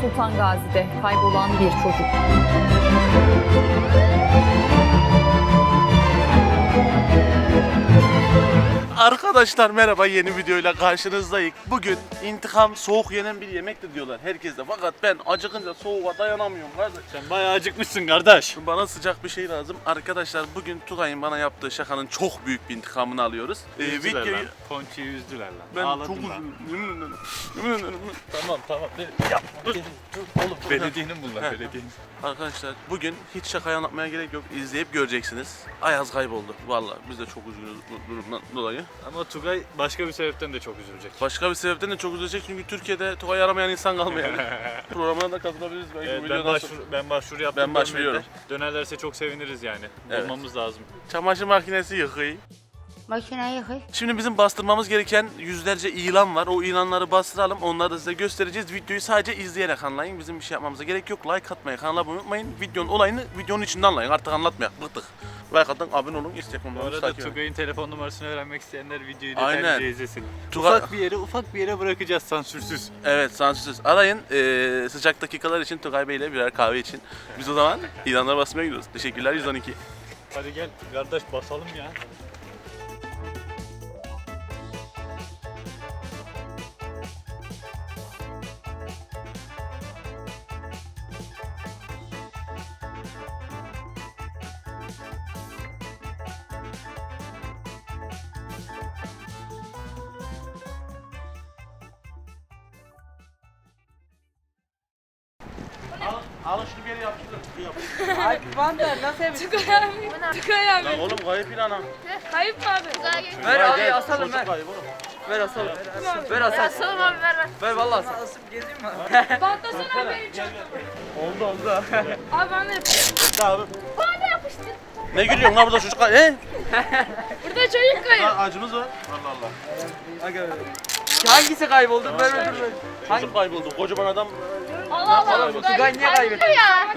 Sultan Gazi'de kaybolan bir çocuk. Arkadaşlar merhaba yeni videoyla karşınızdayız. Bugün intikam soğuk yenen bir yemektir diyorlar herkes de. Fakat ben acıkınca soğuğa dayanamıyorum kardeş. Sen bayağı acıkmışsın kardeş. Bana sıcak bir şey lazım. Arkadaşlar bugün Tugay'ın bana yaptığı şakanın çok büyük bir intikamını alıyoruz. Ee, Üzdüler videoyu lan. Ponçi'yi üzdüler lan. ben Ağladın çok lan. üzüldüm. Tamam tamam. Yapma. Dur. Oğlum belediyenin bunlar belediyenin. Arkadaşlar bugün hiç şakayı anlatmaya gerek yok. İzleyip göreceksiniz. Ayaz kayboldu. Vallahi biz de çok üzgünüz bu durumdan dolayı. Ama Tugay başka bir sebepten de çok üzülecek. Başka bir sebepten de çok üzülecek çünkü Türkiye'de Tugay'ı aramayan insan kalmıyor. Programına da katılabiliriz belki. Evet, bu ben, videodan başvuru, sonra. ben başvuru yaptım. Ben başvuruyorum. dönmedi. Dönerlerse çok seviniriz yani. Evet. Bulmamız lazım. Çamaşır makinesi yıkayı. Makineyi yıkay. Şimdi bizim bastırmamız gereken yüzlerce ilan var. O ilanları bastıralım. Onları da size göstereceğiz. Videoyu sadece izleyerek anlayın. Bizim bir şey yapmamıza gerek yok. Like atmayı, kanala abone unutmayın. Videonun olayını videonun içinde anlayın. Artık anlatmayak. Bıktık. Like atın, abone olun. Bu Instagram'dan arada takip edin. Tugay'ın telefon numarasını öğrenmek isteyenler videoyu Aynen. detaylıca izlesin. Tugay- Ufak bir yere ufak bir yere bırakacağız sansürsüz. Evet sansürsüz. Arayın. Ee, sıcak dakikalar için Tugay Bey ile birer kahve için. Biz o zaman ilanlara basmaya gidiyoruz. Teşekkürler 112. Hadi gel kardeş basalım ya. Alın şunu bir yere yapıştırın. Tugay abi. Tugay abi. Lan oğlum kayıp ilana. Kayıp mı abi? Ver abi asalım ver. kayıp oğlum. Ver asalım. Ver asalım. Asalım abi ver ver. Ver vallahi asal. Bantlasana abi benim çok. Oldu oldu. Abi ben de Bekle abi. Bana da yapıştır. Ne gülüyorsun lan burada çocuk kayıp? He? Burada çocuk kayıp. Ha, acımız var. Allah Allah. Hangisi kayboldu? Ver ver ver. Çocuk kayboldu. Kocaman adam. Allah Allah. Tugay niye kaybetti?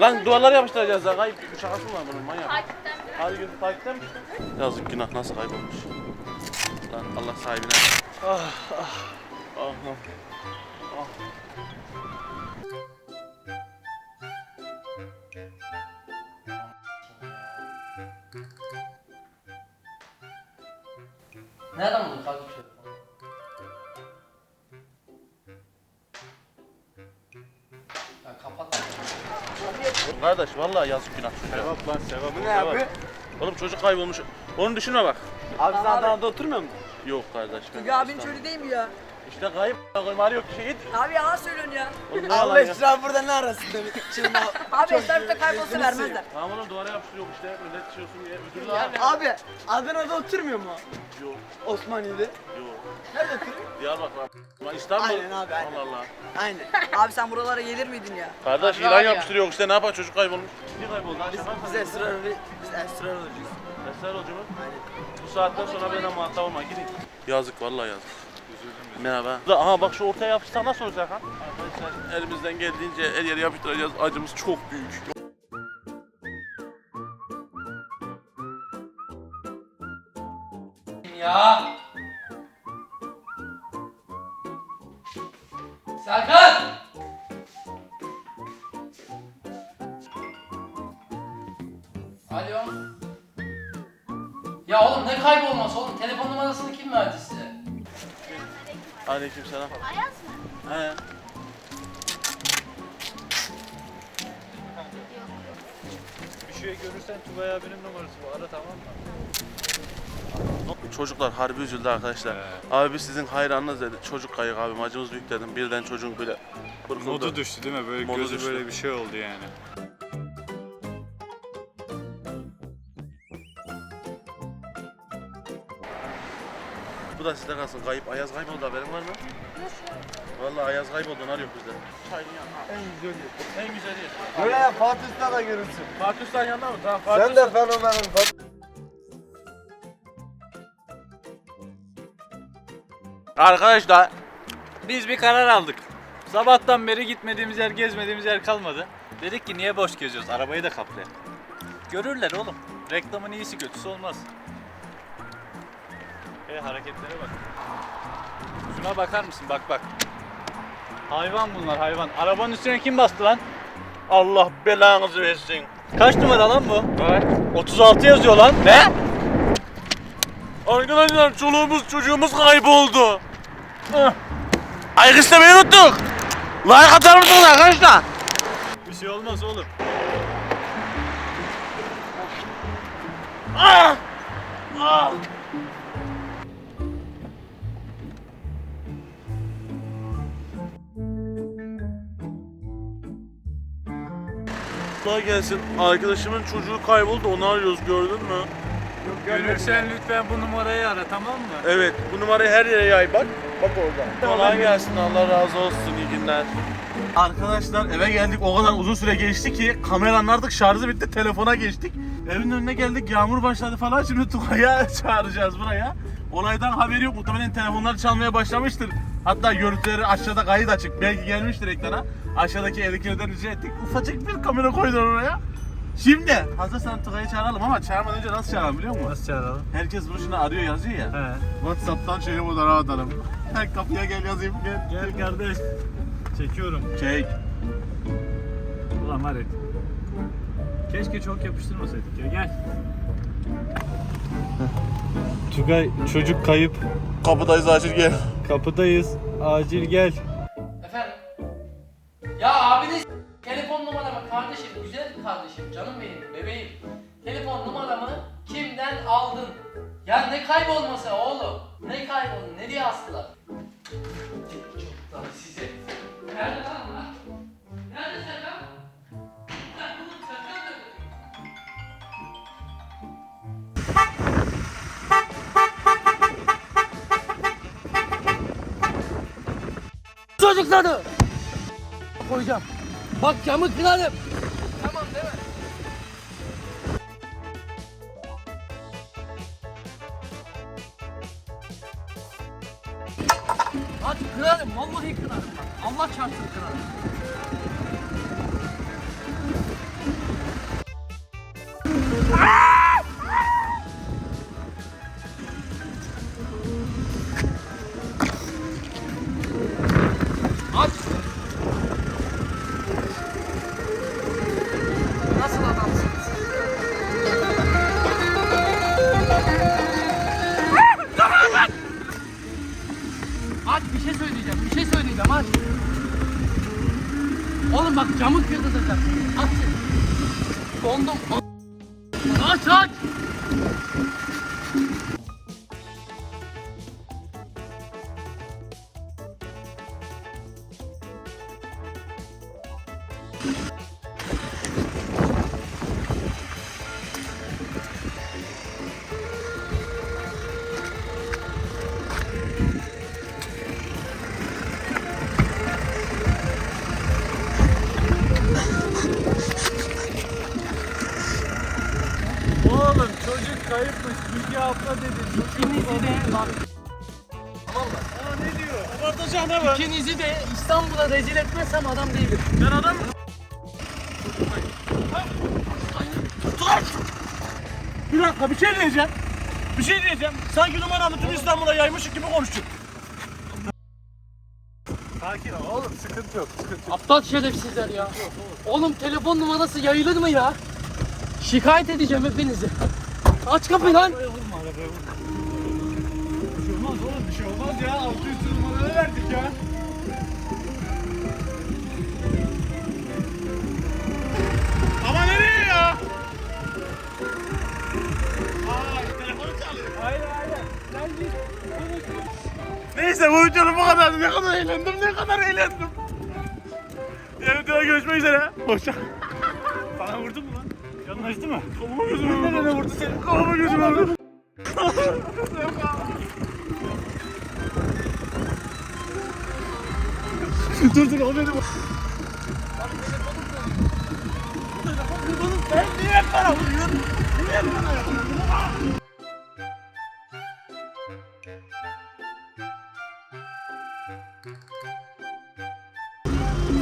Lan duvarlara yapıştıracağız ya. Kayıp bir şakası mı var bunun manyak? Takipten bir. Hadi gün takipten mi? Yazık günah nasıl kaybolmuş. Lan Allah sahibine. Ah ah. Ah ah. ah. Nereden buldun Kardeş vallahi yazık günah. Sevap lan sevap. Bu ne abi? Oğlum çocuk kaybolmuş. Onu düşünme bak. Abi sen Adana'da oturmuyor musun? Yok kardeş. ben Ya abinin çölü değil mi ya? İşte kayıp. Var yok şey git. Abi yalan söylüyorsun ya. Oğlum ne yalan ya? lira burada ne arasın demek. Şimdi Abi etrafta kaybolsa vermezler. Tamam oğlum duvara yapıştırıyor işte. Millet içiyorsun diye. Ödüllü abi. Abi Adana'da oturmuyor mu? Yok. Osmaniye'de. Yok. Nerede oturuyor? Diyarbakır. İstanbul. Aynen abi, aynen. Allah Allah. Aynen. Abi sen buralara gelir miydin ya? Kardeş Abi ilan ya. yapıştırıyor işte ne yapar çocuk kaybolmuş. Niye kayboldu? Biz, biz esrar biz esrar olacağız. Esrar hoca mı? Bu saatten sonra benimle muhatap olma gidin. Yazık vallahi yazık. Merhaba. Aha bak şu ortaya yapışsa nasıl olacak ha? Arkadaşlar elimizden geldiğince her yere yapıştıracağız. Acımız çok büyük. Ya. Serkan! Alo. Ya oğlum ne kaybolması oğlum? Telefon numarasını kim verdi size? Aleyküm selam. Ayaz mı? He. Bir şey görürsen Tugay abinin numarası bu. Ara tamam mı? Çocuklar harbi üzüldü arkadaşlar. He. Abi sizin hayranınız dedi. Çocuk kayık abi acımız büyük dedim. Birden çocuğun böyle burkuldu. Modu düştü değil mi? Böyle Modu gözü düştü. böyle bir şey oldu yani. Bu da sizde kalsın. Kayıp. Ayaz kayboldu haberin var mı? Vallahi Ayaz kayboldu. Onlar yok bizde. Çayın yanında. En güzeli. En güzeli. Böyle ya Fatih Usta da görürsün. Fatih Usta'nın yanında mı? Tamam Fatih Sen de fenomenin Fatih. Arkadaşlar Biz bir karar aldık. Sabahtan beri gitmediğimiz yer, gezmediğimiz yer kalmadı. Dedik ki niye boş geziyoruz? Arabayı da kaplayalım. Görürler oğlum. Reklamın iyisi kötüsü olmaz. Hareketlere bak. Şuna bakar mısın? Bak bak. Hayvan bunlar hayvan. Arabanın üstüne kim bastı lan? Allah belanızı versin. Kaç numara lan bu? Evet. 36 yazıyor lan. Ne? Arkadaşlar çoluğumuz çocuğumuz kayboldu. Ayak istemeyi unuttuk. Like atar mısınız arkadaşlar? Bir şey olmaz oğlum. Ah! Ah! Kolay gelsin. Arkadaşımın çocuğu kayboldu. Onu arıyoruz. Gördün mü? Görürsen lütfen bu numarayı ara tamam mı? Evet. Bu numarayı her yere yay bak. Bak orada. Kolay gelsin. Allah razı olsun. İyi günler. Arkadaşlar eve geldik. O kadar uzun süre geçti ki kameranın artık şarjı bitti. Telefona geçtik. Evin önüne geldik. Yağmur başladı falan. Şimdi Tugay'a çağıracağız buraya. Olaydan haberi yok. Muhtemelen telefonlar çalmaya başlamıştır. Hatta görüntüleri aşağıda kayıt açık. Belki gelmiştir ekrana. Aşağıdaki evdekilerden rica ettik. Ufacık bir kamera koydular oraya. Şimdi hazırsan Tugay'ı çağıralım ama çağırmadan önce nasıl çağıralım biliyor musun? Nasıl çağıralım? Herkes bunu şunu arıyor yazıyor ya. He. Whatsapp'tan şöyle fotoğraf atalım. Her kapıya gel yazayım gel. Gel kardeş. Çekiyorum. Çek. Ulan var ya. Keşke çok yapıştırmasaydık ya. Gel. Tugay çocuk kayıp. Kapıdayız acil gel. Kapıdayız. Acil gel. Efendim? Ya abiniz telefon numaramı kardeşim, güzel kardeşim, canım benim, bebeğim. Telefon numaramı kimden aldın? Ya ne kaybolması oğlum? Ne kayboldu? Nereye astılar? Çocuklar size. Nerede lan bunlar? Nerede Serkan? Çocukları! Koyacağım. Bak camı kırarım. Tamam değil mi? Hadi kırarım, vallahi kırarım. bak. Allah çarpsın kırarım. Camı kırdıracak. Aç. Müge abla dedi. İkinizi de bak. Aa ne diyor? Abartacağına bak. İkinizi de İstanbul'a rezil etmezsem adam değilim. Ben adam Bir dakika bir şey diyeceğim. Bir şey diyeceğim. Sanki numaramı tüm İstanbul'a yaymışık gibi konuştuk. Sakin ol oğlum sıkıntı yok. Sıkıntı yok. Aptal şerefsizler ya. Oğlum telefon numarası yayılır mı ya? Şikayet edeceğim hepinizi. Aç kapıyı lan. Arabaya vurma arabaya vurma. Bir şey olmaz oğlum bir şey olmaz ya. Altı üstü numaraları verdik ya. Ama nereye ya? Aa telefonu çalıyor. Aynen aynen. Sen git. Neyse bu videonun bu kadardı. Ne kadar eğlendim ne kadar eğlendim. Diğer videoda görüşmek üzere. Hoşça acıdı mı? Kolumu gözüme vurdu. Nereye vurdu seni? Kolumu gözüme vurdu. dur dur o benim. Sen niye bana vuruyorsun? Niye bana vuruyorsun?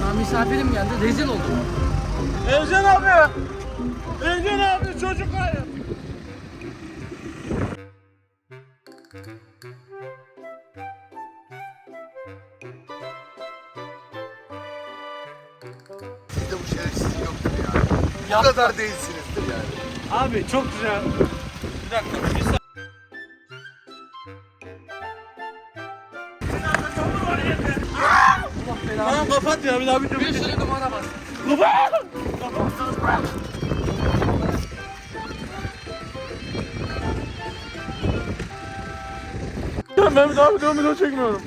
Ya misafirim geldi rezil oldum. Ercan abi. Ercan abi çocuk kayıp. bu şerefsizlik yoktur yani. Bu kadar değilsinizdir yani. Abi çok güzel. Bir dakika. Bir saniye. Tamam kapat ya bir daha video Bir sürü numara var. Ben bir daha video video çekmiyorum.